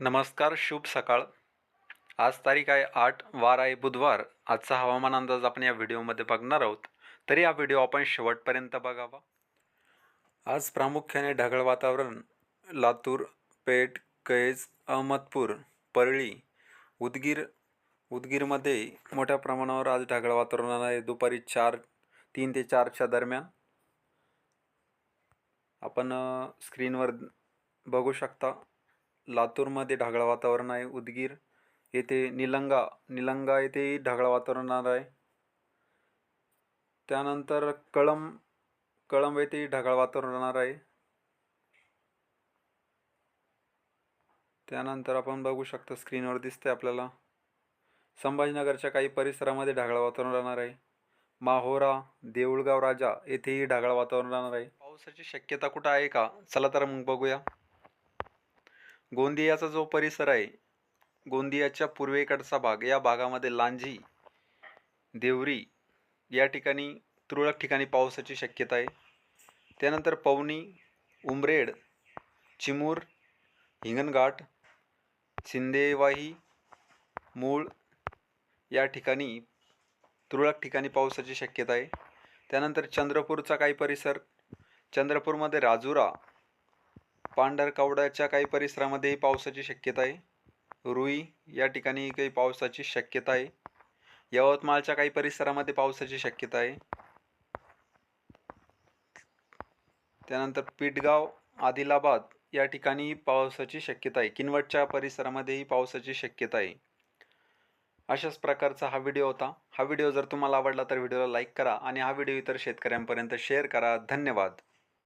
नमस्कार शुभ सकाळ. आज तारीख आहे आठ वार आहे बुधवार. आजचा हवामान अंदाज आपण या व्हिडिओमध्ये बघणार आहोत. तरी हा व्हिडिओ आपण शेवटपर्यंत बघावा. आज प्रामुख्याने ढगाळ वातावरण लातूर पेठ कैज अहमदपूर परळी उदगीर उदगीरमध्ये मोठ्या प्रमाणावर आज ढगाळ वातावरण आहे. दुपारी चार तीन ते चारच्या दरम्यान. आपण स्क्रीनवर बघू शकता. लातूरमध्ये ढगाळ वातावरण आहे. उदगीर येथे निलंगा निलंगा येथेही ढगाळ वातावरण राहणार आहे. त्यानंतर कळंब कळंब येथेही ढगाळ वातावरण राहणार आहे. त्यानंतर आपण बघू शकतो स्क्रीनवर दिसते आपल्याला. संभाजीनगरच्या काही परिसरामध्ये ढगाळ वातावरण राहणार आहे. माहोरा देऊळगाव राजा येथेही ढगाळ वातावरण राहणार आहे. पावसाची शक्यता कुठं आहे का? चला तर मग बघूया. गोंदियाचा जो परिसर आहे गोंदियाच्या पूर्वेकडचा भाग या भागामध्ये लांजी देवरी या ठिकाणी तुरळक ठिकाणी पावसाची शक्यता आहे. त्यानंतर पवनी उमरेड चिमूर हिंगणघाट सिंदेवाही मूळ या ठिकाणी तुरळक ठिकाणी पावसाची शक्यता आहे. त्यानंतर चंद्रपूरचा काही परिसर चंद्रपूरमध्ये राजुरा पांढरकवड्याच्या काही परिसरामध्येही पावसाची शक्यता आहे. रुई या ठिकाणी काही पावसाची शक्यता आहे. यवतमाळच्या काही परिसरामध्ये पावसाची शक्यता आहे. त्यानंतर पिठगाव आदिलाबाद या ठिकाणी पावसाची शक्यता आहे. किनवटच्या परिसरामध्येही पावसाची शक्यता आहे. अशाच प्रकारचा हा व्हिडिओ होता. हा व्हिडिओ जर तुम्हाला आवडला तर व्हिडिओला लाईक करा आणि हा व्हिडिओ इतर शेतकऱ्यांपर्यंत शेअर करा. धन्यवाद.